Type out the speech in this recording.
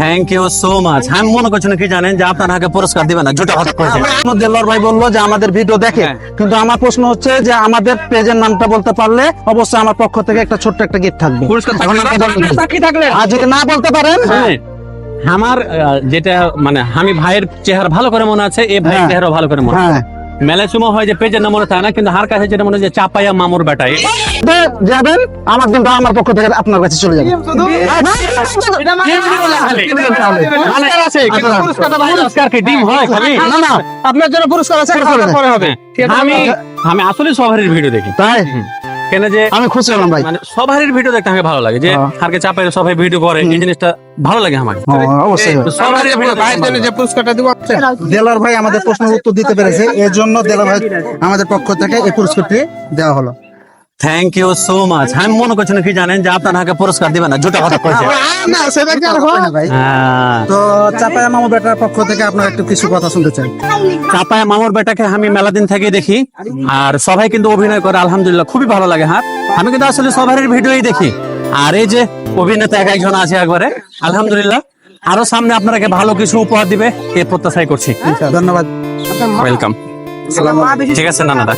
Thank you so much আমি মনে করছি না কি জানেন যে আপনার হাতে পুরস্কার দিবেন না জোটা কথা কয়েছে দেলোয়ার ভাই বলল যে আমাদের ভিডিও দেখে। হ্যাঁ। কিন্তু আমার প্রশ্ন হচ্ছে যে আমাদের পেজের নামটা বলতে পারলে অবশ্যই আমার পক্ষ থেকে একটা ছোট্ট একটা গিফট থাকবে। পুরস্কার থাকলে- আর যদি না বলতে পারেন হ্যাঁ। আমার যেটা মানে আমি ভাইয়ের চেহারা ভালো করে মনে আছে এই ভাইয়ের হ্যাঁ। চেহারা ভালো করে মনে আছে। হ্যাঁ। মেলায় সময় হয় যে পেজের নাম মনে থাকে না কিন্তু হার কাছে যেটা মনে হয় যে চাপাইয়া মামুর বেটাই। যাবেন আমার কিন্তু আমার পক্ষ থেকে আপনার কাছে চলে যাবে। হয় না না আপনার জন্য পুরস্কার আছে পরে হবে। আমি আমি আসলে সবারই ভিডিও দেখি। তাই? কেন যে আমি খুশি হলাম ভাই। মানে সবারই ভিডিও দেখতে আমাকে ভালো লাগে যে হ্যাঁ। হারকে চাপাই সবাই ভিডিও করে এই জিনিসটা ভালো লাগে আমাকে। ও, অবশ্যই। তো সবারই ভিডিও ভাইয়ের জন্য যে পুরস্কারটা দিব দেলার ভাই আমাদের প্রশ্নের উত্তর দিতে পেরেছে। এর জন্য দেলার ভাই আমাদের পক্ষ থেকে এই পুরস্কারটি দেওয়া হলো। থ্যাংক ইউ সো মাচ আমি মনে করছি না কি জানেন যে আপনার হাতে পুরস্কার দিবেন না জোটা কথা কয়েছে না সেটা কি আর হয়? ভাই। হ্যাঁ। তো চাপায়া মামু বেটার পক্ষ থেকে আপনার একটু কিছু কথা শুনতে চাই। চাপায় মামুর বেটাকে আমি মেলা দিন থেকে দেখি আর সবাই কিন্তু অভিনয় করে আলহামদুলিল্লাহ খুবই ভালো লাগে হাত আমি কিন্তু আসলে সবারই ভিডিওই দেখি। আর এই যে অভিনেতা এক একজন আছে একবারে আলহামদুলিল্লাহ। আরও সামনে আপনাকে ভালো কিছু উপহার দিবে এ প্রত্যাশাই করছি। ধন্যবাদ। ওয়েলকাম ঠিক আছে নানাদা